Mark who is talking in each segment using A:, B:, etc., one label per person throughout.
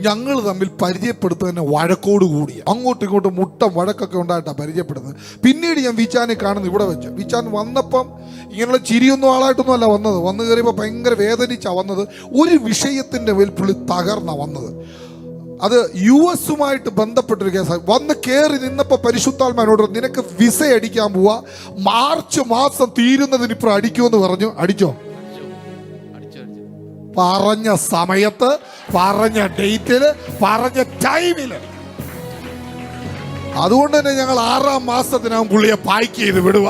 A: ഞങ്ങൾ തമ്മിൽ പരിചയപ്പെടുത്തുന്നതിന് വഴക്കോട് കൂടി അങ്ങോട്ടും ഇങ്ങോട്ടും മുട്ട വഴക്കൊക്കെ ഉണ്ടായിട്ടാണ് പരിചയപ്പെടുന്നത്. പിന്നീട് ഞാൻ വിചാനെ കാണുന്നു ഇവിടെ വെച്ച്. വിചാൻ വന്നപ്പം ഇങ്ങനെയുള്ള ചിരിയൊന്നും ആളായിട്ടൊന്നും അല്ല വന്നത്. വന്നു കയറിയപ്പോൾ ഭയങ്കര വേദനിച്ചാണ് വന്നത്. ഒരു വിഷയത്തിന്റെ മേൽ പുള്ളി തകർന്ന വന്നത്. അത് യു എസുമായിട്ട് ബന്ധപ്പെട്ടൊരു കേസാണ് വന്ന് കയറി നിന്നപ്പോൾ പരിശുദ്ധാത്മാനോട് നിനക്ക് വിസ അടിക്കാൻ പോവാ. മാർച്ച് മാസം തീരുന്നതിന് ഇപ്പം അടിക്കുമെന്ന് പറഞ്ഞു. അടിച്ചു? പറഞ്ഞ സമയത്ത് പറഞ്ഞ ഡേറ്റിൽ പറഞ്ഞ ടൈമിൽ. അതുകൊണ്ട് തന്നെ ഞങ്ങൾ ആറാം മാസത്തിനകം പുള്ളിയെ പാക്ക് ചെയ്ത് വിടുക.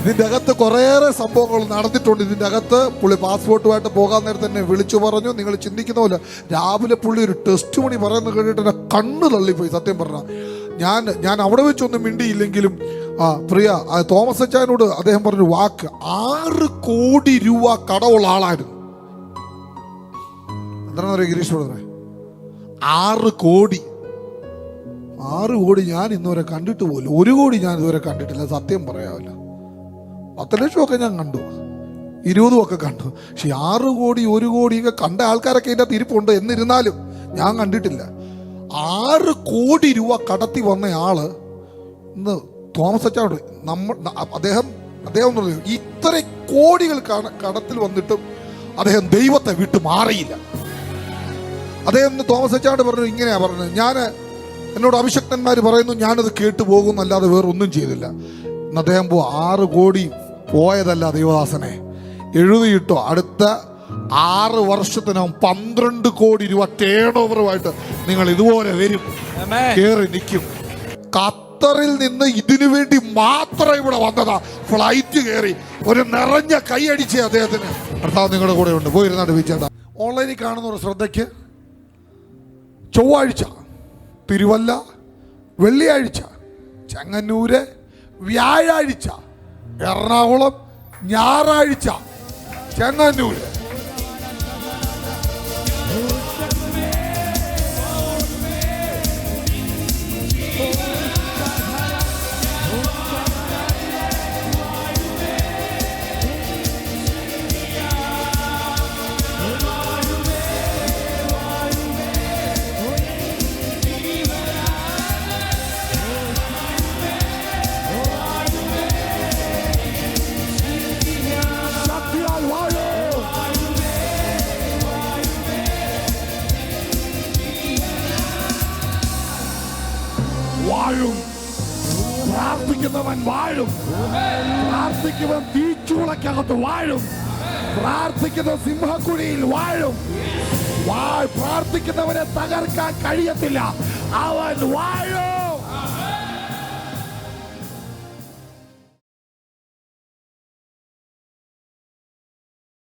A: ഇതിന്റെ അകത്ത് കുറേയേറെ സംഭവങ്ങൾ നടന്നിട്ടുണ്ട്. ഇതിന്റെ അകത്ത് പുള്ളി പാസ്പോർട്ടുമായിട്ട് പോകാൻ നേരത്തെ തന്നെ വിളിച്ചു പറഞ്ഞു. നിങ്ങൾ ചിന്തിക്കുന്ന പോലെ രാവിലെ പുള്ളി ഒരു ടെസ്റ്റ് മണി പറയുന്നത് കേട്ടിട്ട് എന്റെ കണ്ണ് തള്ളിപ്പോയി സത്യം പറഞ്ഞാൽ ഞാൻ ഞാൻ അവിടെ വെച്ചൊന്നും മിണ്ടിയില്ലെങ്കിലും ആ പ്രിയ തോമസ് അച്ചായനോട് അദ്ദേഹം പറഞ്ഞു വാക്ക് ആറ് കോടി രൂപ കടമുള്ള ആളായിരുന്നു. എന്താണെന്ന് പറയാ ഗിരീഷ് ബ്രദറെ ആറ് കോടി. ആറ് കോടി ഞാൻ ഇന്നുവരെ കണ്ടിട്ട് പോലും ഒരു കോടി ഞാൻ ഇതുവരെ കണ്ടിട്ടില്ല സത്യം പറയാമല്ല പത്ത് ലക്ഷമൊക്കെ ഞാൻ കണ്ടു ഇരുപതും ഒക്കെ കണ്ടു. പക്ഷെ ആറ് കോടി ഒരു കോടിയൊക്കെ കണ്ട ആൾക്കാരൊക്കെ ഇതിന്റെ തിരിപ്പുണ്ട് എന്നിരുന്നാലും ഞാൻ കണ്ടിട്ടില്ല. ആറ് കോടി രൂപ കടത്തി വന്ന ആൾ ഇന്ന് തോമസ് അച്ചാട് നമ്മ അദ്ദേഹം അദ്ദേഹം പറഞ്ഞു ഇത്ര കോടികൾ കട- കടത്തിൽ വന്നിട്ടും അദ്ദേഹം ദൈവത്തെ വിട്ടു മാറിയില്ല. അദ്ദേഹം തോമസ് അച്ചാണ്ട് പറഞ്ഞു ഇങ്ങനെയാ പറഞ്ഞത്. ഞാൻ എന്നോട് അഭിഷക്തന്മാർ പറയുന്നു ഞാനത് കേട്ടു പോകുന്നല്ലാതെ വേറെ ഒന്നും ചെയ്തില്ല. എന്ന് അദ്ദേഹം പോ ആറ് കോടി പോയതല്ല ദൈവദാസനെ. എഴുതിയിട്ടോ അടുത്ത ആറ് വർഷത്തിനകം പന്ത്രണ്ട് കോടി രൂപ ടേൺ ഓവറുമായിട്ട് നിങ്ങൾ ഇതുപോലെ വരും. കയറി നിൽക്കും. ഖത്തറിൽ നിന്ന് ഇതിനു വേണ്ടി മാത്രം ഇവിടെ വന്നതാ. ഫ്ലൈറ്റ് കയറി ഒരു നിറഞ്ഞ കൈയടിച്ചേ അദ്ദേഹത്തിന്. ഭർത്താവ് നിങ്ങളുടെ കൂടെ ഉണ്ട് പോയിരുന്നാണ്ട് വിളിച്ചേട്ടാ ഓൺലൈനിൽ കാണുന്നവരുടെ ശ്രദ്ധയ്ക്ക്. ചൊവ്വാഴ്ച തിരുവല്ല വെള്ളിയാഴ്ച ചെങ്ങന്നൂര് വ്യാഴാഴ്ച എറണാകുളം ഞായറാഴ്ച ചെങ്ങന്നൂര്. വാഴും. പ്രാർത്ഥിക്കുന്നവൻ വാഴും. പ്രാർത്ഥിക്കുന്നവൻ തീച്ചൂളക്കകത്ത് വാഴും. പ്രാർത്ഥിക്കുന്ന സിംഹക്കുഴിയിൽ വാഴും. പ്രാർത്ഥിക്കുന്നവനെ തകർക്കാൻ കഴിയത്തില്ല. അവൻ വാഴും.